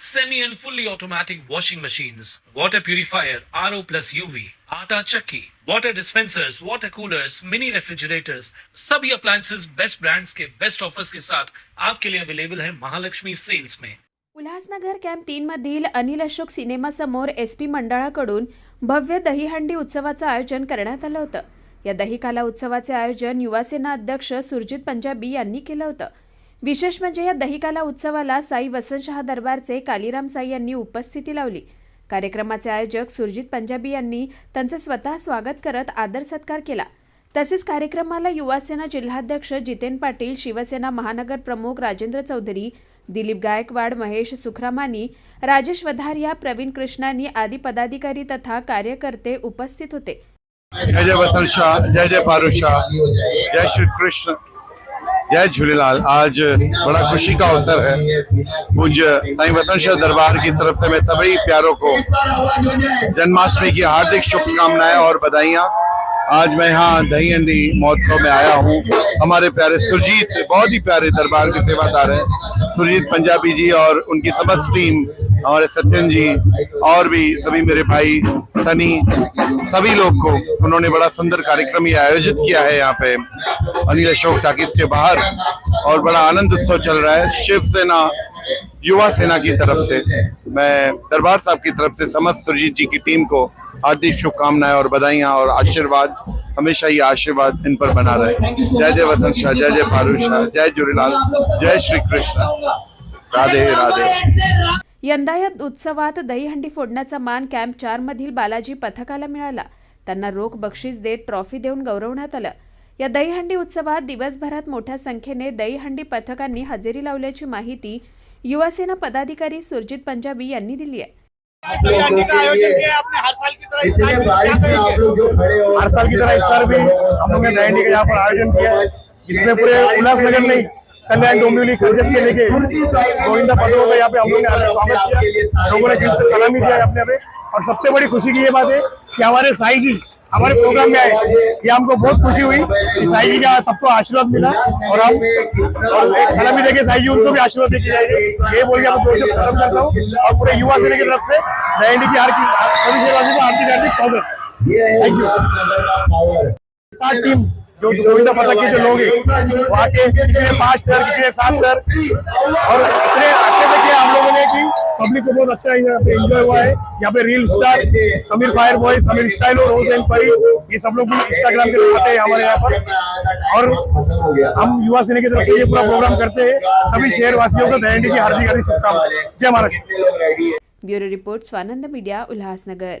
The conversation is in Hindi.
semi and fully automatic washing machines, water purifier, RO plus UV, आटा चक्की, water dispensers, water coolers, mini refrigerators, सभी appliances. बेस्ट brands के बेस्ट ऑफर्स के साथ आपके लिए अवेलेबल है महालक्ष्मी सेल्स में उल्हासनगर कॅम्प तीन मधील अनिल अशोक सिनेमासमोर एस पी मंडळाकडून भव्य दहीहंडी उत्सवाचं आयोजन करण्यात आलं होतं. या दहीकाला उत्सवाचे आयोजन युवासेना अध्यक्ष सुरजित पंजाबी यांनी केलं होतं. विशेष म्हणजे या दहिकाला उत्सवाला साई वसंतशहा दरबारचे कालीराम साई यांनी उपस्थिती लावली. कार्यक्रमाचे आयोजक सुरजित पंजाबी यांनी त्यांचं स्वतः स्वागत करत आदर सत्कार केला. तसेच कार्यक्रमाला युवासेना जिल्हाध्यक्ष जितेन पाटील शिवसेना महानगर प्रमुख राजेंद्र चौधरी दिलीप गायकवाड महेश सुखरामानी राजेश वधारिया प्रवीण कृष्णानी आदी पदाधिकारी तथा कार्यकर्ते उपस्थित होते. जय जय वसंत शाह जय जय पारुषा जय श्री कृष्ण. जय झूलेलाल। आज बड़ा खुशी का अवसर है। पूज्य साईं वसंत दरबार की तरफ़ से मैं सभी प्यारों को जन्माष्टमी की हार्दिक शुभकामनाएँ और बधाइयाँ। आज मैं यहाँ दही हंडी महोत्सव में आया हूँ। हमारे प्यारे सुरजीत, बहुत ही प्यारे दरबार के सेवादार हैं। सुरजीत पंजाबी जी और उनकी समस्त टीम हमारे सत्यन जी और भी सभी मेरे भाई, सनी, सभी लोग को उन्होंने बड़ा सुंदर कार्यक्रम ये आयोजित किया है यहाँ पे, अनिल अशोक टाकिस के बाहर, और बड़ा आनंद उत्सव चल रहा है शिवसेना युवा सेना की तरफ़ से। मैं दरबार साहब की तरफ़ से समस्त सुरजीत जी की टीम को हार्दिक शुभकामनाएँ और बधाइयाँ और आशीर्वाद, हमेशा ही आशीर्वाद इन पर बना रहे। जय जय वसंत शाह, जय जय फारू शाह, जय झूलेलाल जय श्री कृष्ण। राधे राधे। यंदा या उत्सवात दहीहंडी फोडण्याचा मान कॅम्प चार मधील बालाजी पथकाला मिळाला. त्यांना रोख बक्षीस देत ट्रॉफी देऊन गौरवण्यात आलं. या दहीहंडी उत्सवात दिवसभरात मोठ्या संख्येने दहीहंडी पथकांनी हजेरी लावल्याची माहिती युवासेना पदाधिकारी सुरजित पंजाबी यांनी दिली आहे. हर साल की तरह इस साल भी हम लोग ने दहीहंडी का यहाँ पर आयोजन किया इसमें पूरे उल्लासनगर नहीं कल्याण डोंबिवली खंजत के लेके गोविंदा पदों का यहाँ पे हम लोग ने स्वागत किया। लोगों ने दिल से सलामी दिया अपने पे। और सबसे बड़ी खुशी की ये बात है कि हमारे साई जी हमारे प्रोग्राम में आए ये हमको बहुत खुशी हुई कि साई जी का सबको आशीर्वाद मिला और हम और एक सलामी देके साई जी उनको भी आशीर्वाद देके जाएँगे ये बोल के मैं दो से खत्म करता हूँ और पूरे युवा सेना की तरफ़ से दहीहंडी की हार की सभी हार्दिक हार्दिक स्वागत। ये है Thank you. उल्लासनगर का पावर सात टीम जो गोविंदा पता के जो लोग हैं। वहाँ के किसी ने सात प्लेयर और इतने अच्छे से किया हम लोगों ने कि पब्लिक को बहुत अच्छा यहाँ पे एंजॉय हुआ है। यहाँ पे reel star Samir fire boy Samir stylo rose and Pari ये सब लोग भी इंस्टाग्राम के हैं हमारे यहाँ पर। और हम युवा सेना की तरफ़ से ये पूरा प्रोग्राम करते हैं। सभी शहर वासियों को दहंडी की हार्दिक हार्दिक शुभकामनाएँ। जय Maharashtra. Bureau report Swanand media Ulhasnagar.